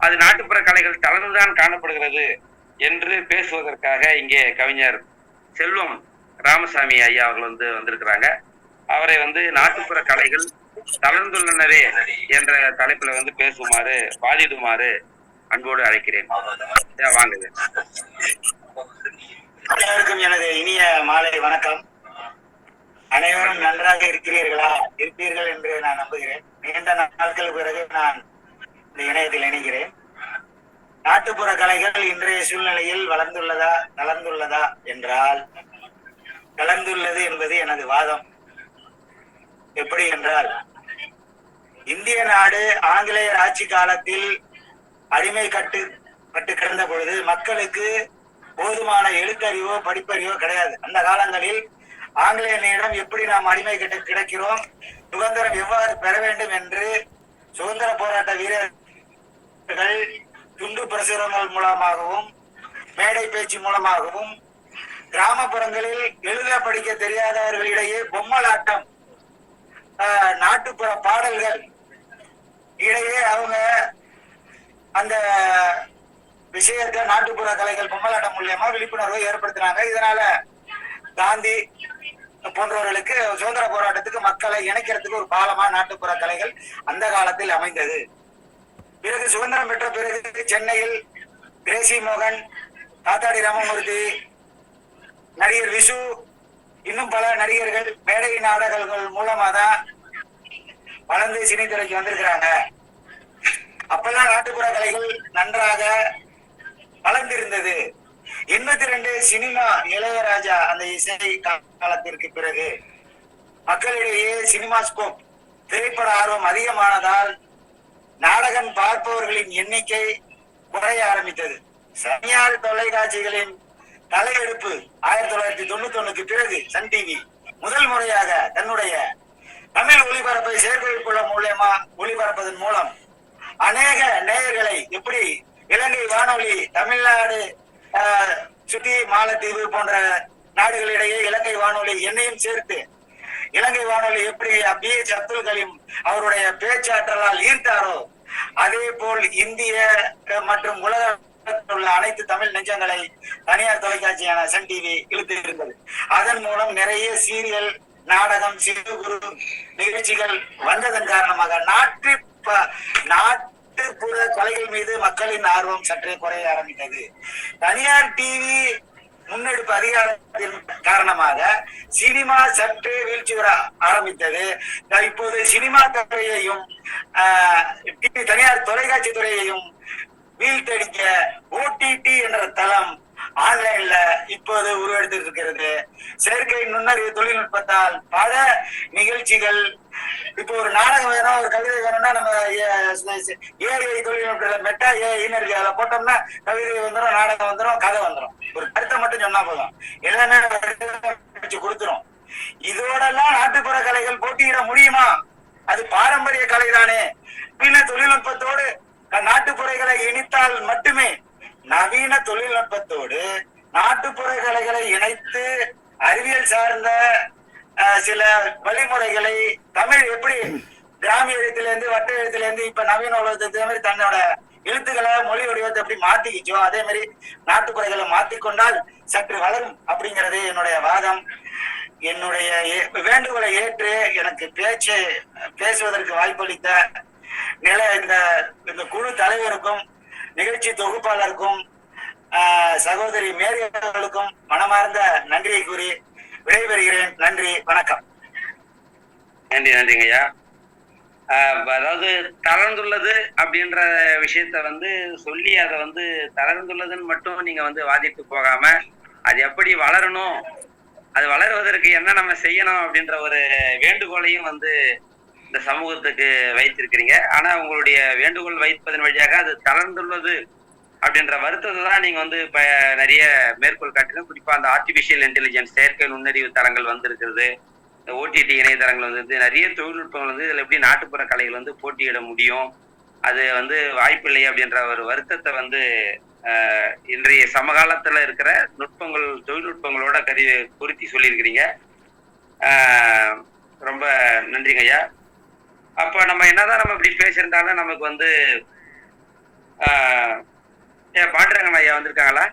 அது நாட்டுப்புற கலைகள் தளர்ந்துதான் காணப்படுகிறது என்று பேசுவதற்காக இங்கே கவிஞர் செல்வம் ராமசாமி ஐயா அவர்கள் வந்து வந்திருக்கிறாங்க. அவரை வந்து நாட்டுப்புற கலைகள் தளர்ந்துள்ளனரே என்ற தலைப்புல வந்து பேசுமாறு வாதிடுமாறு அன்போடு அழைக்கிறேன். ஐயா, வாங்க. எனது இனிய மாலை வணக்கம். அனைவரும் நன்றாக இருக்கிறீர்களா? இருப்பீர்கள் என்று நான் நம்புகிறேன். நீண்ட நாட்கள் பிறகு நான் இந்த இணையத்தில் இணைகிறேன். நாட்டுப்புற கலைகள் இன்றைய சூழ்நிலையில் வளர்ந்துள்ளதா தளர்ந்துள்ளதா என்றால் கலந்துள்ளது என்பது எனது வாதம். எப்படி என்றால் இந்திய நாடு ஆங்கிலேயர் ஆட்சி காலத்தில் அடிமை கட்டு பட்டு கிடந்த பொழுது மக்களுக்கு போதுமான எழுத்தறிவோ படிப்பறிவோ கிடையாது. அந்த காலங்களில் ஆங்கிலேயனிடம் எப்படி நாம் அடிமை கிட்ட கிடக்கிறோம் சுதந்திரம் எவ்வாறு பெற வேண்டும் என்று சுதந்திர போராட்ட வீரர்கள் துண்டு பிரசுரங்கள் மூலமாகவும் மேடை பேச்சு மூலமாகவும் கிராமப்புறங்களில் எழுத படிக்க தெரியாதவர்களிடையே பொம்மலாட்டம் நாட்டுப்புற பாடல்கள் இடையே அவங்க அந்த விஷயத்தை நாட்டுப்புற கலைகள் பொம்மலாட்டம் மூலியமா விழிப்புணர்வை ஏற்படுத்தினாங்க. இதனால காந்தி போன்றவர்களுக்கு சுதந்திர போராட்டத்துக்கு மக்களை இணைக்கிறதுக்கு ஒரு பாலமா நாட்டுப்புற கலைகள் அந்த காலத்தில் அமைந்தது. பிறகு சுதந்திரம் பெற்ற பிறகு சென்னையில் கிரேசி மோகன் காத்தாடி ராமமூர்த்தி நடிகர் விசு இன்னும் பல நடிகர்கள் மேடை நாடகங்கள் மூலமா தான் வளர்ந்து சினித்துறைக்கு வந்திருக்கிறாங்க. அப்பெல்லாம் நாட்டுப்புற கலைகள் நன்றாக வளர்ந்திருந்தது. எண்பத்தி ரெண்டு சினிமா இளையராஜா அந்த இசை காலத்திற்கு பிறகு மக்களிடையே சினிமா ஸ்கோப் திரைப்பட ஆர்வம் அதிகமானதால் நாடகம் பார்ப்பவர்களின் எண்ணிக்கை குறைய ஆரம்பித்தது. சனியார் தொலைக்காட்சிகளின் தலையெடுப்பு ஆயிரத்தி தொள்ளாயிரத்தி தொண்ணூத்தி ஒண்ணுக்கு பிறகு சன் டிவி முதல் முறையாக தன்னுடைய தமிழ் ஒளிபரப்பை செயற்கைக்குள்ள மூலியமா ஒளிபரப்பதன் மூலம் அநேக நேயர்களை எப்படி இலங்கை வானொலி தமிழ்நாடு ஆஹ், மாலத்தீவு போன்ற நாடுகளிடையே இலங்கை வானொலி என்னையும் சேர்த்து இலங்கை வானொலி எப்படி பி எச் அப்துல் கலீம் அவருடைய பேச்சாற்றலால் ஈர்த்தாரோ அதே போல் இந்திய மற்றும் உலக உள்ள அனைத்து தமிழ் நெஞ்சங்களை தனியார் தொலைக்காட்சியான சன் டிவி இழுத்து இருந்தது அதன் மூலம் நிறைய சீரியல் நாடகம் சிறு குறு நிகழ்ச்சிகள் வந்ததன் காரணமாக நாட்டு நாட்டுப்புற கலைகள் மீது மக்களின் ஆர்வம் சற்றே குறைய ஆரம்பித்தது. தனியார் டிவி முன்னெடுப்பு அதிகாரத்தின் காரணமாக சினிமா சற்று வீழ்ச்சி பெற ஆரம்பித்தது. இப்போது சினிமா துறையையும் ஆஹ், தனியார் தொலைக்காட்சி துறையையும் வீழ்த்தடிக்க ஓடிடி என்ற தளம் ஆன்லைன்ல இப்போது உருவெடுத்து இருக்கிறது செயற்கை நுண்ணறிவு தொழில்நுட்பத்தால் பல நிகழ்ச்சிகள் இப்போ ஒரு நாடகம் வேணும் ஒரு கவிதை வேணும்னா நம்ம ஏஐ தொழில்நுட்பத்துல மெட்டா ஏஐன்னு இருக்கு. அதுல போட்டோம்னா கவிதை வந்துடும் நாடகம் வந்துடும் கதை வந்துடும் ஒரு கருத்தை மட்டும் சொன்னா போதும். எல்லாமே கொடுத்துரும். இதோடெல்லாம் நாட்டுப்புற கலைகள் போட்டியிட முடியுமா? அது பாரம்பரிய கலைதானே. நவீன தொழில்நுட்பத்தோடு நாட்டுப்புறகளை இணைத்தால் மட்டுமே நவீன தொழில்நுட்பத்தோடு நாட்டுப்புற கலைகளை இணைத்து அறிவியல் சார்ந்த சில வழிமுறைகளை தமிழ் எப்படி கிராமிய எழுத்துல இருந்து வட்ட எழுத்துல இருந்து இப்ப நவீன உலகத்தை மாதிரி தன்னோட எழுத்துக்களை மொழி வடிவத்தை எப்படி மாத்திக்கிச்சோ அதே மாதிரி நாட்டுப்புறைகளை மாத்திக்கொண்டால் சற்று வளரும் அப்படிங்கறது என்னுடைய வாதம். என்னுடைய ஏ- வேண்டுகோளை ஏற்று எனக்கு பேச்சு பேசுவதற்கு வாய்ப்பளித்த நில இந்த இந்த குழு தலைவருக்கும் நிகழ்ச்சி தொகுப்பாளருக்கும் சகோதரி மேரி அவர்களுக்கும் மனமார்ந்த நன்றியை கூறி விடைபெறுகிறேன். நன்றி வணக்கம். நன்றி நன்றிங்கய்யா. அதாவது தளர்ந்துள்ளது அப்படின்ற விஷயத்த வந்து சொல்லி அதை வந்து தளர்ந்துள்ளதுன்னு மட்டும் நீங்க வந்து வாதிட்டு போகாம அது எப்படி வளரணும் அது வளருவதற்கு என்ன நம்ம செய்யணும் அப்படின்ற ஒரு வேண்டுகோளையும் வந்து இந்த சமூகத்துக்கு வைத்திருக்கிறீங்க. ஆனா உங்களுடைய வேண்டுகோள் வைப்பதன் வழியாக அது தளர்ந்துள்ளது அப்படின்ற வருத்தத்தை தான் நீங்க வந்து இப்ப நிறைய மேற்கோள் காட்டிலும் குறிப்பா அந்த ஆர்டிபிஷியல் இன்டெலிஜென்ஸ் செயற்கை நுண்ணறிவு தரங்கள் வந்திருக்கிறது. ஓடிடி இணையதளங்கள் வந்து நிறைய தொழில்நுட்பங்கள் வந்து இதில் எப்படி நாட்டுப்புற கலைகள் வந்து போட்டியிட முடியும்? அது வந்து வாய்ப்பில்லை அப்படின்ற ஒரு வருத்தத்தை வந்து இன்றைய சமகாலத்தில் இருக்கிற நுட்பங்கள் தொழில்நுட்பங்களோட கரு பொருத்தி சொல்லியிருக்கிறீங்க. ரொம்ப நன்றிங்க ஐயா. அப்போ நம்ம என்னதான் நம்ம இப்படி பேசியிருந்தாலும் நமக்கு வந்து ஏ பாண்டுரங்கன் ஐயா வந்திருக்காங்களா?